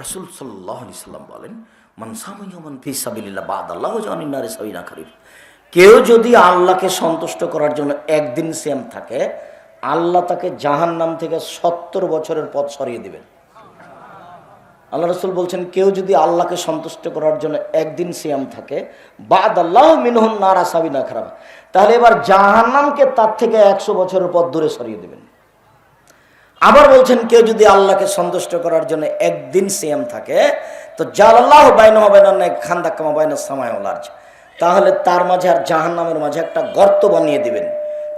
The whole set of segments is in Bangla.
রসুল সাল্লাহ আলি সাল্লাম বলেন সাবিনা কেউ যদি আল্লাহকে সন্তুষ্ট করার জন্য একদিন সেম থাকে, আল্লাহ তাকে জাহান নাম থেকে সত্তর বছরের পথ সরিয়ে দিবেন। আল্লাহ রসুল বলছেন, কেউ যদি আল্লাহকে সন্তুষ্ট করার জন্য একদিন সিয়াম থাকে, বাদ আল্লাহ মিনহুন নারা সাবিনা খারাপ তাহলে এবার জাহান্নামকে তার থেকে একশো বছরের পথ দূরে সরিয়ে দেবেন। আবার বলছেন, কেউ যদি আল্লাহকে সন্তুষ্ট করার জন্য একদিন সিয়াম থাকে, তো জালাল্লাহ বাইন হবে না খান্দা কামা বাইন তাহলে তার মাঝে আর জাহান্নামের মাঝে একটা গর্ত বানিয়ে দিবেন।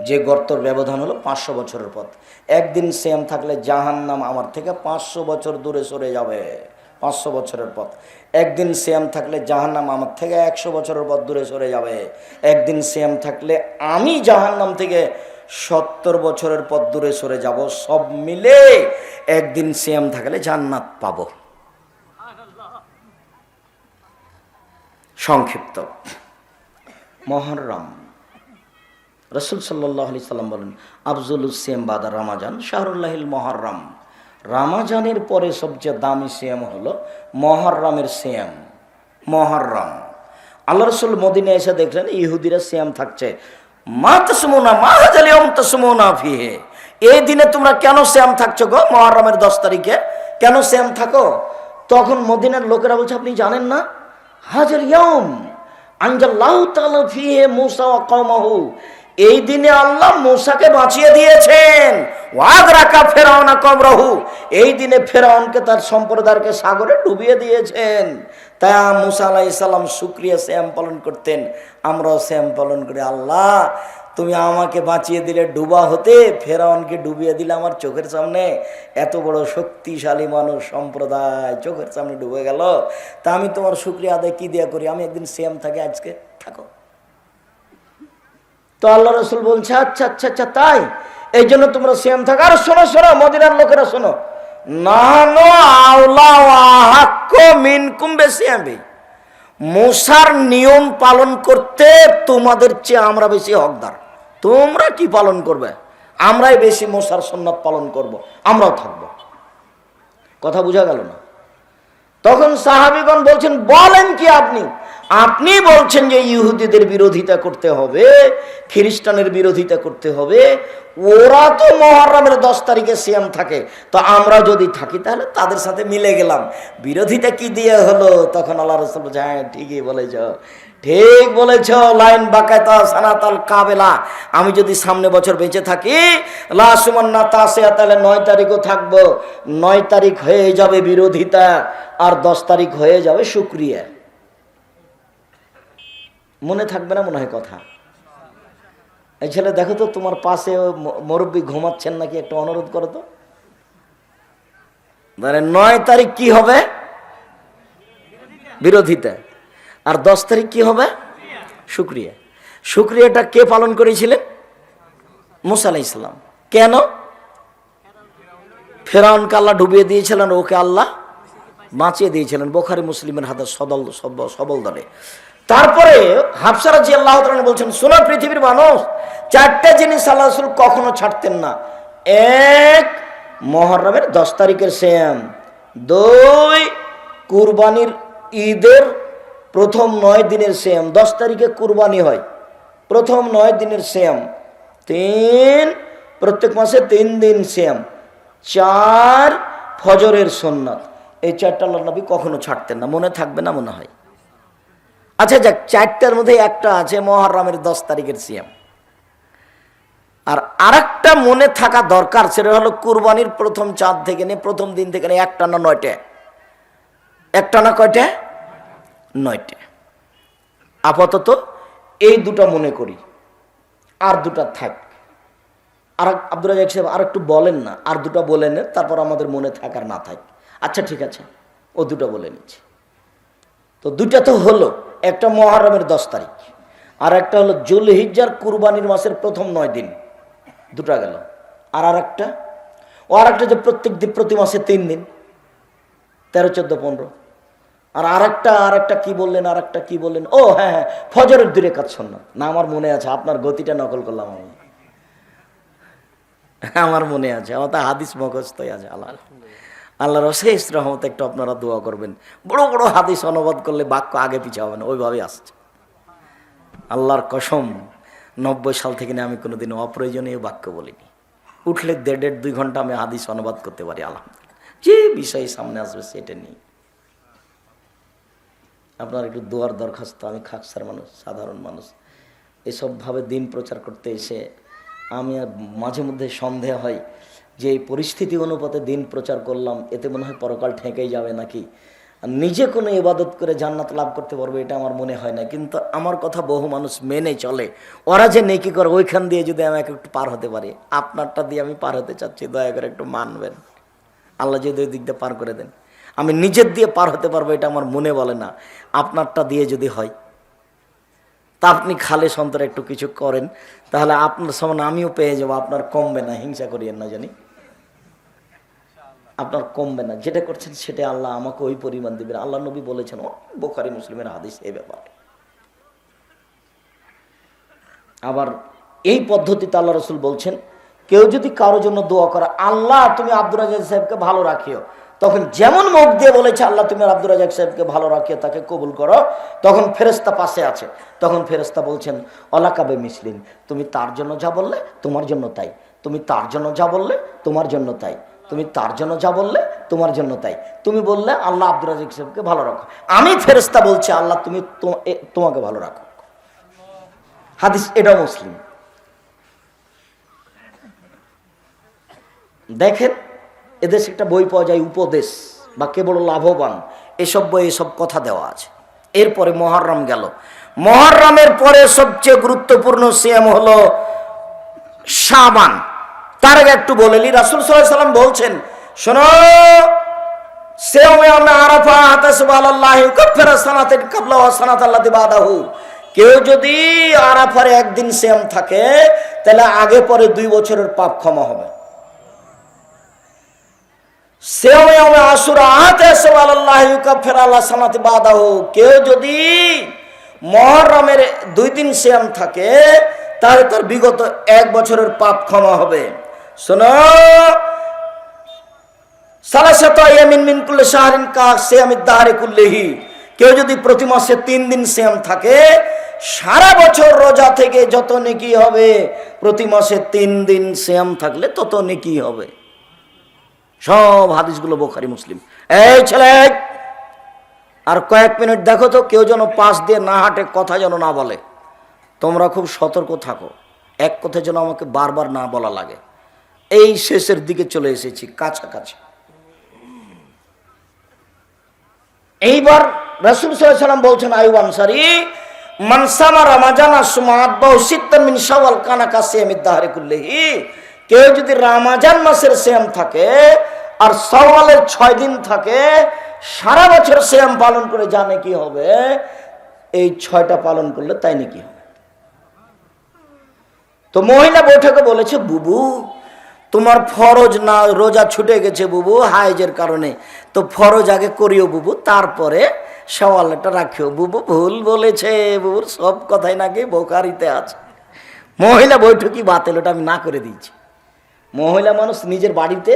যে গর্তর ব্যবধান হলো পাঁচশো বছরের পথ। একদিন সেম থাকলে জাহান্নাম আমার থেকে পাঁচশো বছর দূরে সরে যাবে। পাঁচশো বছরের পথ। একদিন সেম থাকলে জাহান্নাম আমার থেকে একশো বছরের পথ দূরে সরে যাবে। একদিন সেম থাকলে আমি জাহান্নাম থেকে সত্তর বছরের পথ দূরে সরে যাব, সব মিলে একদিন সেম থাকলে জান্নাত পাবো। সংক্ষিপ্ত। মহরম। রসুল সাল্লাহ আলি সাল্লাম বলেন, আফজুল সিয়াম বাদা রামাজান, শাহরুল্লাহিল মহরম। রামাজানের পরে সবচেয়ে দামি সিয়াম হলো মহরমের সিয়াম। মহরম। আল্লাহ রসুল মদিনে এসে দেখলেন, ইহুদিরা সিয়াম থাকছে। মা তসমোনা, মা হাজালি অম তসমোনা ফিহে। এই দিনে তোমরা কেন শ্যাম থাকছো গো? মহরমের দশ তারিখে কেন শ্যাম থাকো? তখন মদিনার লোকেরা বলছে, আপনি জানেন না? হাজার ইয়ম আনজাল্লাহু তাআলা ফিহে মুসা ওয়া কওমাহু। এই দিনে আল্লাহ মূসাকে বাঁচিয়ে দিয়েছেন। ওয়াগ রাকা ফেরাউনা কমরাহু এই দিনে ফেরাউনকে তার সম্প্রদায়কে সাগরে ডুবিয়ে দিয়েছেন। তাই মুসা আলাহ ইসলাম সুক্রিয়া শ্যাম পালন করতেন। আমরাও শ্যাম পালন করি। আল্লাহ, তুমি আমাকে বাঁচিয়ে দিলে ডুবা হতে, ফেরাউনকে ডুবিয়ে দিলে আমার চোখের সামনে। এত বড় শক্তিশালী মানুষ সম্প্রদায় চোখের সামনে ডুবে গেল। তা আমি তোমার শুক্রিয়া আদায় কি দিয়া করি? আমি একদিন শ্যাম থাকি আজকে থাকো। তো আল্লাহ রসুল বলছে আচ্ছা আচ্ছা আচ্ছা তাই? এই জন্য তোমরা শ্যাম থাকো। আর শোনো শোনো, মদিনার লোকেরা, শোনো। মশার নিয়ম পালন করতে তোমাদের চেয়ে আমরা বেশি হকদার। তোমরা কি পালন করবে? আমরাই বেশি মশার সন্ন্যত পালন করব। আমরাও থাকব। কথা বোঝা গেল না? তখন সাহাবিগণ বলছেন, বলেন কি আপনি? আপনি বলছেন যে ইহুদিদের বিরোধিতা করতে হবে, খ্রিস্টানের বিরোধিতা করতে হবে, ওরা তো মহরমের দশ তারিখে সিয়াম থাকে। তো আমরা যদি থাকি, তাহলে তাদের সাথে মিলে গেলাম। বিরোধিতা কি দিয়ে হলো? তখন আল্লাহ রসুল হ্যাঁ ঠিকই বলেছ। ঠিক বলেছ, লাইন বাকায়তা সানাতাল কাবেলা। আমি যদি সামনে বছর বেঁচে থাকি লাসুমান্না তাসে তাহলে নয় তারিখও থাকব। নয় তারিখ হয়ে যাবে বিরোধিতা, আর দশ তারিখ হয়ে যাবে শুক্রিয়া। মনে থাকবে না মনে হয় কথা। এই ছেলে, দেখো তো তোমার পাশে মুরব্বী ঘুমাচ্ছেন নাকি, একটু অনুরোধ করো তো। নয় তারিখ কি হবে? বিরোধিতা। আর দশ তারিখ কি হবে? শুক্রিয়া। শুক্রিয়াটা কে পালন করেছিলেন? মুসা আলাহ ইসলাম কেন? ফেরাউনকে আল্লাহ ডুবিয়ে দিয়েছিলেন, ওকে আল্লাহ বাঁচিয়ে দিয়েছিলেন। বোখারি মুসলিমের হাতে সদল সবল দলে তারপরে হাফসারা জি আল্লাহ বলছেন সোনার পৃথিবীর মানুষ, চারটা জিনিস আল্লাহ রসুল কখনো ছাড়তেন না। এক, মহরমের দশ তারিখের শ্যাম দুই, কুরবানির ঈদের প্রথম নয় দিনের শ্যাম দশ তারিখে কুরবানি হয়, প্রথম নয় দিনের শ্যাম তিন, প্রত্যেক মাসে তিন দিন শ্যাম চার, ফজরের সোননাথ এই চারটা আল্লাহ নবী কখনো ছাড়তেন না। মনে থাকবে না, মনে হয়। আচ্ছা যাক, চারটার মধ্যে একটা আছে, মহরমের দশ তারিখের সিয়াম। আর আরেকটা মনে থাকা দরকার, সেটা হলো কুরবানির প্রথম চাঁদ থেকে নিয়ে প্রথম দিন থেকে নিয়ে একটা না নয়টা? একটা না কয়টা? নয়টা। আপাতত এই দুটা মনে করি, আর দুটা থাক। আর আব্দুল রাজাক সাহেব, আর একটু বলেন না, আর দুটা বলে নেন তারপর আমাদের মনে থাকার না থাক। আচ্ছা ঠিক আছে, ও দুটো বলে নিচ্ছি। তো দুটা তো হলো। একটা মহারমের দশ তারিখ। আর একটা হলো জুল হিজ্জার কুরবানির মাসের প্রথম নয় দিন। দুটা গেল। আর আর একটা ও আর একটা যে প্রত্যেক দিন, প্রতি মাসে তিন দিন। তেরো, চোদ্দ, পনেরো। আর আরেকটা আর একটা কি বললেন আর একটা কি বললেন? ও হ্যাঁ হ্যাঁ ফজরের দূরে কাজ শোন না, আমার মনে আছে, আপনার গতিটা নকল করলাম আমি। আমার মনে আছে, আমার তো হাদিস মগস্তই আছে, আল্লাহ। আল্লাহর অশেষ রহমত একটু আপনারা দোয়া করবেন। বড় বড় হাদিস অনুবাদ করলে বাক্য আগে পিছিয়ে হবে না, ওইভাবেই আসছে। আল্লাহর কসম, নব্বই সাল থেকে আমি কোনোদিন অপ্রয়োজনীয় বাক্য বলিনি। উঠলে দেড় দেড় দুই ঘণ্টা আমি হাদিস অনুবাদ করতে পারি, আলহামদুলিল্লাহ। যে বিষয় সামনে আসবে সেটা নিয়ে। আপনার একটু দোয়ার দরখাস্ত, আমি খাকসার মানুষ, সাধারণ মানুষ। এসবভাবে দিন প্রচার করতে এসে আমি মাঝে মধ্যে সন্দেহ হয় যে এই পরিস্থিতি অনুপাতে দিন প্রচার করলাম, এতে মনে হয় পরকাল ঠেকেই যাবে নাকি? নিজে কোনো ইবাদত করে জান্নাত লাভ করতে পারব, এটা আমার মনে হয় না। কিন্তু আমার কথা বহু মানুষ মেনে চলে। ওরা যে নেকি করে, ওইখান দিয়ে যদি আমাকে একটু পার হতে পারি, আপনারটা দিয়ে আমি পার হতে চাচ্ছি, দয়া করে একটু মানবেন। আল্লাহ যদি ওই দিক দিয়ে পার করে দেন। আমি নিজের দিয়ে পার হতে পারব, এটা আমার মনে বলে না। আপনারটা দিয়ে যদি হয়, তা আপনি খালে সন্তরে একটু কিছু করেন, তাহলে আপনার সমান আমিও পেয়ে যাব, আপনার কমবে না, হিংসা করিয়েন না জানি। আপনার কমবে না। যেটা করছেন সেটা আল্লাহ আমাকে ওই পরিমাণ দিবেন। আল্লাহ নবী বলেছেন, বোখারি মুসলিমের হাদিস এই ব্যাপারে। আবার এই পদ্ধতিতে আল্লাহ রসুল বলছেন, কেউ যদি কারোর জন্য দোয়া করে, আল্লাহ তুমি আব্দুর রাজাক সাহেবকে ভালো রাখিও। তখন যেমন মুখ দিয়ে বলেছে, আল্লাহ তুমি আব্দুর রাজাক সাহেবকে ভালো রাখিও, তাকে কবুল করো। তখন ফেরেস্তা পাশে আছে। তখন ফেরেস্তা বলছেন, অলাকাবে মিসলিন, তুমি তার জন্য যা বললে তোমার জন্য তাই। তুমি তার জন্য যা বললে তোমার জন্য তাই। তুমি তার জন্য যা বললে, তোমার জন্য তাই। তুমি বললে, আল্লাহ আব্দুর রাজাক সাহেবকে ভালো রাখো। আমি ফেরেস্তা বলছি, আল্লাহ তুমি তোমাকে ভালো রাখো। হাদিস, এটা মুসলিম। দেখেন, এদেশে একটা বই পাওয়া যায়, উপদেশ, বা কেবল লাভবান। এসব বই, এসব কথা দেওয়া আছে। এরপরে মহরম গেল। মহরমের পরে সবচেয়ে গুরুত্বপূর্ণ সিএম হলো সাবান তার আগে একটু বলেলি রাসুল সাল্লাম বলছেন, শোনো কেউ যদি আরাফারে একদিন সেম থাকে, তাহলে আগে পরে দুই বছরের পাপ ক্ষমা হবে। কেউ যদি মহরমের দুই দিন শ্যাম থাকে, তাহলে তার বিগত এক বছরের পাপ ক্ষমা হবে। শোনো কেউ যদি প্রতি মাসে তিন দিন শ্যাম থাকে, সারা বছর রোজা থেকে যত নেকি হবে, প্রতি মাসে তিন দিন শ্যাম থাকলে তত নেকি হবে। সব হাদিসগুলো বোখারি, মুসলিম। এই ছেলে, আর কয়েক মিনিট দেখো তো, কেউ যেন পাশ দিয়ে না হাঁটে, কথা যেন না বলে। তোমরা খুব সতর্ক থাকো। এক কথা যেন আমাকে বারবার না বলা লাগে। এই শেষের দিকে চলে এসেছি, কাছাকাছি। এইবার রসুল সাল্লাম বলছেন, আয়ু আনসারি কেউ যদি রামাজান মাসের শ্যাম থাকে, আর সওয়ালের ছয় দিন থাকে পালন করে জানে কি হবে? এই ছয়টা পালন করলে তাই নাকি হবে? তো মহিলা বৈঠকে বলেছে, বুবু তোমার ফরজ না, রোজা ছুটে গেছে বুবু হাইজের কারণে। তো ফরজ আগে করিও বুবু, তারপরে সওয়ালটা রাখিও। বুবু ভুল বলেছে, বুবুর সব কথাই নাকি বোকারিতে আছে। মহিলা বৈঠকই বাতিল, ওটা আমি না করে দিয়েছি। মহিলা মানুষ নিজের বাড়িতে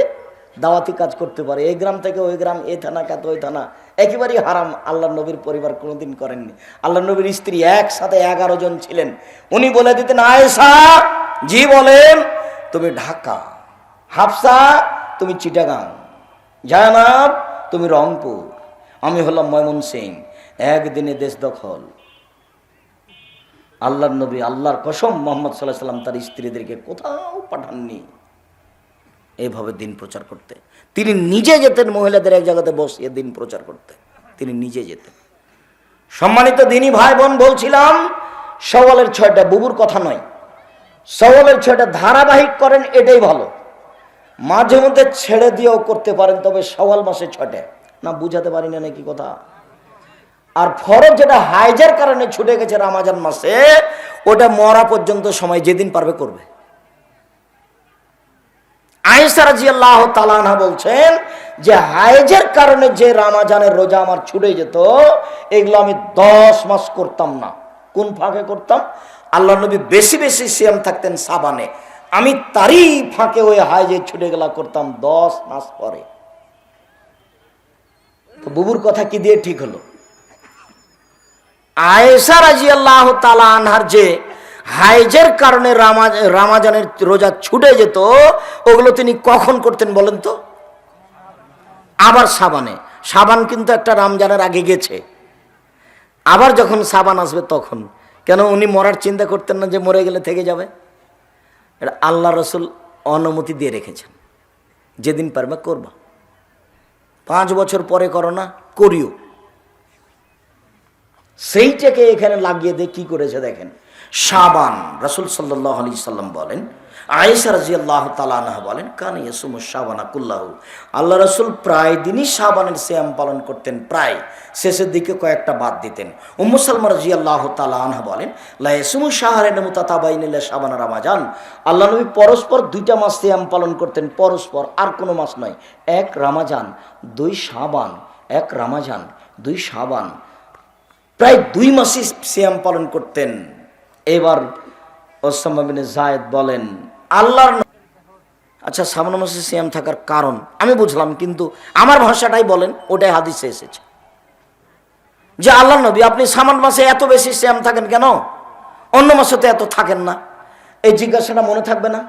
দাওয়াতি কাজ করতে পারে। এই গ্রাম থেকে ওই গ্রাম, এ থানা কাত, ওই থানা। একেবারেই হারাম, আল্লাহ নবীর পরিবার কোনোদিন করেননি। আল্লাহ নবীর স্ত্রী একসাথে এগারো জন ছিলেন। উনি বলে দিতেন, আয়েশা, জি বলেন, তুমি ঢাকা হাফসা, তুমি চিটাগাং। জানাব, তুমি রংপুর। আমি হলাম ময়মন সিং, একদিনে দেশ দখল। আল্লাহর নবী, আল্লাহর কসম, মোহাম্মদ সাল্লাহ সাল্লাম তার স্ত্রীদেরকে কোথাও পাঠাননি। এইভাবে দিন প্রচার করতে। তিনি নিজে যেতেন মহিলাদের এক জায়গাতে বসিয়ে দিন প্রচার করতে। তিনি নিজে যেতেন। সম্মানিত দিনী ভাই বোন বলছিলাম, সওয়ালের ছয়টা বুবুর কথা নয়। সওয়ালের ছয়টা ধারাবাহিক করেন, এটাই ভালো। মাঝে মধ্যে ছেড়ে দিয়েও করতে পারেন, তবে সওয়াল মাসে ছয়টা না, বুঝাতে পারি না নাকি কথা? আর ফরজ যেটা হাইজের কারণে ছুটে গেছে রামাজান মাসে, ওটা মরা পর্যন্ত সময় যেদিন পারবে করবে। তালানহা বলছেন যে হাইজের কারণে যে রামাজানের রোজা আমার ছুটে যেত, এগুলো আমি দশ মাস করতাম না। কোন ফাঁকে করতাম? আল্লাহ নবী বেশি বেশি সিয়াম থাকতেন সাবানে। আমি তারই ফাঁকে ওই হাইজে ছুটে গেলা করতাম দশ মাস পরে। তো বুবুর কথা কি দিয়ে ঠিক হলো? আয়েশা রাজি আল্লাহ তালা আনহার যে হাইজের কারণে রামাজানের রোজা ছুটে যেত, ওগুলো তিনি কখন করতেন বলেন তো? আবার সাবানে। সাবান কিন্তু একটা রমজানের আগে গেছে। আবার যখন সাবান আসবে তখন। কেন উনি মরার চিন্তা করতেন না যে মরে গেলে থেকে যাবে? এটা আল্লাহ রসুল অনুমতি দিয়ে রেখেছেন। যেদিন পারবে করবা। পাঁচ বছর পরে করো না, করিও। সেইটাকে এখানে লাগিয়ে দিয়ে কি করেছে দেখেন? সাবান রসুল সাল্লাহ আলি সাল্লাম বলেন, আয়েশা রাজি আল্লাহ তালাহ বলেন, কান ইয়াসুম সাবানা কুল্লাহ। আল্লাহ রসুল প্রায় দিনই সাবানের শ্যাম পালন করতেন, প্রায় শেষের দিকে কয়েকটা বাদ দিতেন। উম্মু সালমা রাজি আল্লাহ তালাহ বলেন লাইসুমু সাহারেন মুতাতাবাইনিল্লা সাবানা রামাজান। আল্লাহ নবী পরস্পর দুইটা মাস শ্যাম পালন করতেন, পরস্পর আর কোনো মাস নয়, এক রামাজান, দুই সাবান এক রামাজান, দুই সাবান প্রায় দুই মাসই শ্যাম পালন করতেন। এবার ওসাম্মাবিনে জায়দ বলেন, আল্লাহর আচ্ছা সামনে মাসে সিয়াম থাকার কারণ আমি বুঝলাম, কিন্তু আমার ভাষাটাই বলেন, ওটাই হাদিসে এসেছে। যে আল্লাহ নবী, আপনি সামান মাসে এত বেশি সিয়াম থাকেন কেন? অন্য মাসে তো এত থাকেন না। এই জিজ্ঞাসাটা মনে থাকবে না?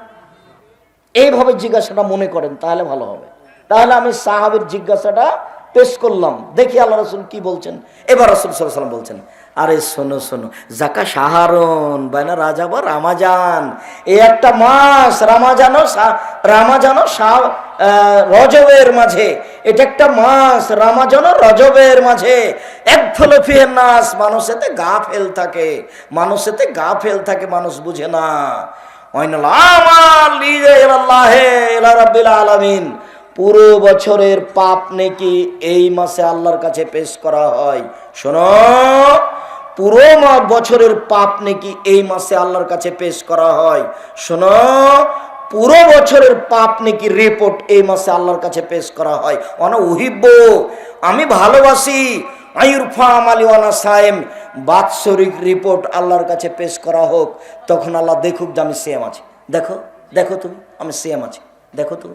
এইভাবে জিজ্ঞাসাটা মনে করেন, তাহলে ভালো হবে। তাহলে আমি সাহাবের জিজ্ঞাসাটা পেশ করলাম। দেখি আল্লাহ রসুল কি বলছেন। এবার রসুল সাল্লাম বলছেন আরে শোনো শোনো। জাকা সাহারন বাইনা রাজা বা রামাজান। এই একটা মাস রামাজানো সা- রামাজানো সা- আহ, রজবের মাঝে। এটা একটা মাস রামাজানো রজবের মাঝে। এক ফলে ফিহে নাস মানুষেতে গা ফেল থাকে। মানুষেতে গা ফেল থাকে মানুষ বুঝে না। আলামিন। পুরো বছরের পাপ নেকি এই মাসে আল্লাহর কাছে পেশ করা হয়। শোনো। পুরো বছরের পাপ নেকি এই মাসে আল্লাহর কাছে পেশ করা হয়? শোনো পুরো বছরের পাপ নাকি রিপোর্ট এই মাসে আল্লাহর কাছে পেশ করা হয়। অনা উহিব্য আমি ভালোবাসি। আয়ুরফা আমালি ওয়ানা সায়েম বাৎসরিক রিপোর্ট আল্লাহর কাছে পেশ করা হোক। তখন আল্লাহ দেখুক যে আমি সেম আছি। দেখো দেখো তুমি আমি সেম আছি। দেখো তুমি।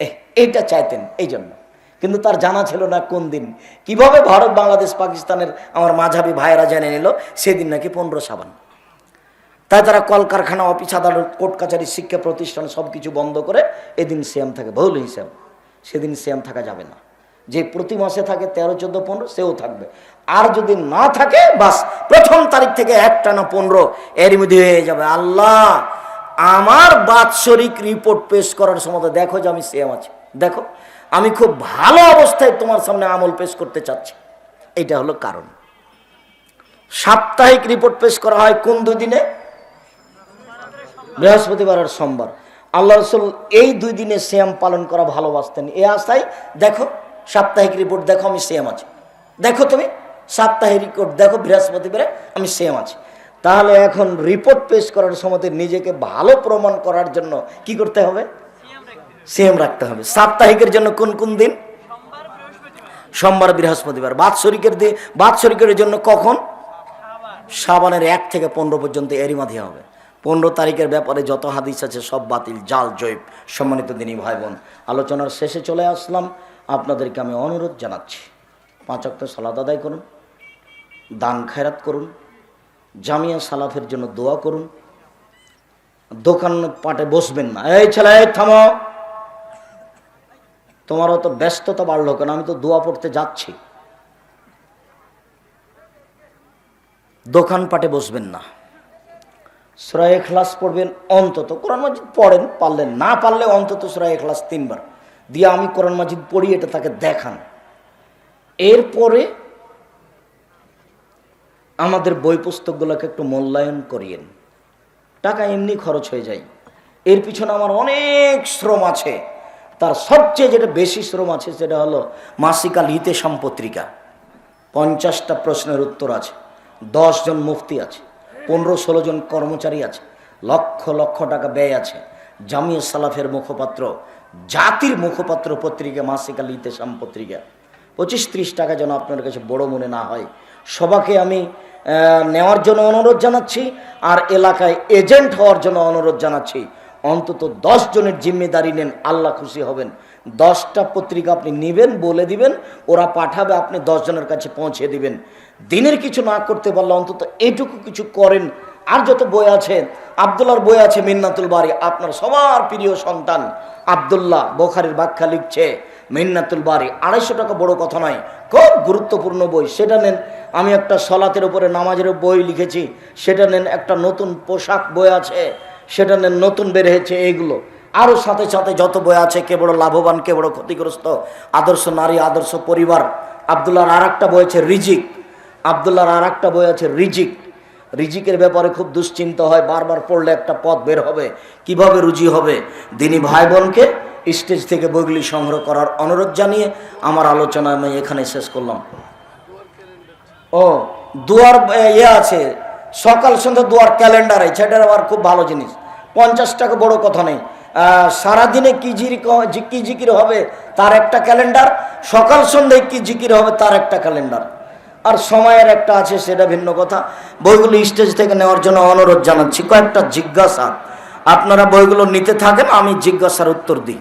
এহ, এইটা চাইতেন এই জন্য কিন্তু তার জানা ছিল না কোন দিন। কীভাবে ভারত, বাংলাদেশ, পাকিস্তানের আমার মাঝাবি ভাইয়েরা জেনে নিল, সেদিন নাকি পনেরো সাবান তাই তারা কলকারখানা, অফিস, আদালত, কোর্ট কাছারি শিক্ষা প্রতিষ্ঠান সব কিছু বন্ধ করে এদিন শ্যাম থাকে। বহুল হিসাব, সেদিন শ্যাম থাকা যাবে না। যে প্রতি মাসে থাকে তেরো, চোদ্দ, পনেরো, সেও থাকবে। আর যদি না থাকে, বাস প্রথম তারিখ থেকে একটা না পনেরো এর মধ্যে হয়ে যাবে। আল্লাহ, আমার বাৎসরিক রিপোর্ট পেশ করার সময় দেখো যে আমি শ্যাম আছি। দেখো আমি খুব ভালো অবস্থায় তোমার সামনে আমল পেশ করতে চাচ্ছি। এটা হলো কারণ। সাপ্তাহিক রিপোর্ট পেশ করা হয় কোন দুই দিনে বৃহস্পতিবার আর সোমবার। আল্লাহ রসুল এই দুই দিনে শ্যাম পালন করা ভালোবাসতেন। এ আশায় দেখো, সাপ্তাহিক রিপোর্ট দেখো, আমি শ্যাম আছি। দেখো তুমি, সাপ্তাহিক রিপোর্ট দেখো, বৃহস্পতিবারে আমি শ্যাম আছি। তাহলে এখন রিপোর্ট পেশ করার সময় নিজেকে ভালো প্রমাণ করার জন্য কি করতে হবে? শ্যাম রাখতে হবে। সাপ্তাহিকের জন্য কোন কোন দিন? সোমবার, বৃহস্পতিবার। বাৎসরিকের দিন বাৎসরিকের জন্য কখন? সাবানের এক থেকে পনেরো পর্যন্ত এরই মাঝে হবে। পনেরো তারিখের ব্যাপারে যত হাদিস আছে সব বাতিল, জাল, জৈব। সম্মানিত দিনী ভাই বোন আলোচনার শেষে চলে আসলাম। আপনাদেরকে আমি অনুরোধ জানাচ্ছি, পাঁচ অক্ট সালাদ আদায় করুন, দান খায়রাত করুন, জামিয়া সালাফের জন্য দোয়া করুন। দোকান পাটে বসবেন না। এই ছেলে থামো। তোমার অত ব্যস্ততা বাড়লো কেন? আমি তো দোয়া পড়তে যাচ্ছি। দোকানপাটে বসবেন না। সুরায় এখলাস পড়বেন অন্তত। কোরআন মাজিদ পড়েন, পারলেন। না পারলে অন্তত সুরায় এখলাস তিনবার। দিয়ে আমি কোরআন মাজিদ পড়ি, এটা তাকে দেখান। এরপরে আমাদের বই পুস্তকগুলোকে একটু মূল্যায়ন করিয়েন। টাকা এমনি খরচ হয়ে যায়। এর পিছনে আমার অনেক শ্রম আছে। তার সবচেয়ে যেটা বেশি শ্রম আছে সেটা হলো মাসিকা লিতে সম্পত্রিকা। পঞ্চাশটা প্রশ্নের উত্তর আছে জন মুফতি আছে, পনেরো ষোলো জন কর্মচারী আছে, লক্ষ লক্ষ টাকা ব্যয় আছে। জামিয়া সালাফের মুখপাত্র, জাতির মুখপাত্র পত্রিকা মাসিকা লিতে পত্রিকা পঁচিশ ত্রিশ টাকা যেন আপনার কাছে বড় মনে না হয়। সবাকে আমি নেওয়ার জন্য অনুরোধ জানাচ্ছি আর এলাকায় এজেন্ট হওয়ার জন্য অনুরোধ জানাচ্ছি। অন্তত দশ জনের জিম্মেদারি নেন, আল্লাহ খুশি হবেন। দশটা পত্রিকা আপনি নেবেন, বলে দিবেন, ওরা পাঠাবে, আপনি দশজনের কাছে পৌঁছে দিবেন। দিনের কিছু না করতে পারলে অন্তত এটুকু কিছু করেন। আর যত বই আছে আবদুল্লার বই আছে, মিন্নাতুল বাড়ি আপনার সবার প্রিয় সন্তান আবদুল্লাহ বোখারির ব্যাখ্যা লিখছে, মিন্নাতুল বাড়ি আড়াইশো টাকা বড় কথা নয়, খুব গুরুত্বপূর্ণ বই, সেটা নেন। আমি একটা সলাতের উপরে নামাজের বই লিখেছি, সেটা নেন। একটা নতুন পোশাক বই আছে সেটা নতুন বের হয়েছে এইগুলো। আরও সাথে সাথে যত বই আছে, কে বড় লাভবান, কে বড় ক্ষতিগ্রস্ত, আদর্শ নারী, আদর্শ পরিবার, আবদুল্লাহর আর একটা বই আছে রিজিক। আবদুল্লাহর আর একটা বই আছে রিজিক। রিজিকের ব্যাপারে খুব দুশ্চিন্তা হয়, বারবার পড়লে একটা পথ বের হবে। কীভাবে রুজি হবে? দিনী ভাই বোনকে স্টেজ থেকে বইগুলি সংগ্রহ করার অনুরোধ জানিয়ে আমার আলোচনা আমি এখানে শেষ করলাম। ও, দুয়ার ইয়ে আছে সকাল সন্ধ্যা দুয়ার ক্যালেন্ডার আছে, সেটার আবার খুব ভালো জিনিস। পঞ্চাশ টাকা বড় কথা নেই। সারাদিনে কি জিরি কি জিকির হবে তার একটা ক্যালেন্ডার, সকাল সন্ধ্যায় কি জিকির হবে তার একটা ক্যালেন্ডার। আর সময়ের একটা আছে, সেটা ভিন্ন কথা। বইগুলো স্টেজ থেকে নেওয়ার জন্য অনুরোধ জানাচ্ছি, কয়েকটা জিজ্ঞাসা। আপনারা বইগুলো নিতে থাকেন, আমি জিজ্ঞাসার উত্তর দিই।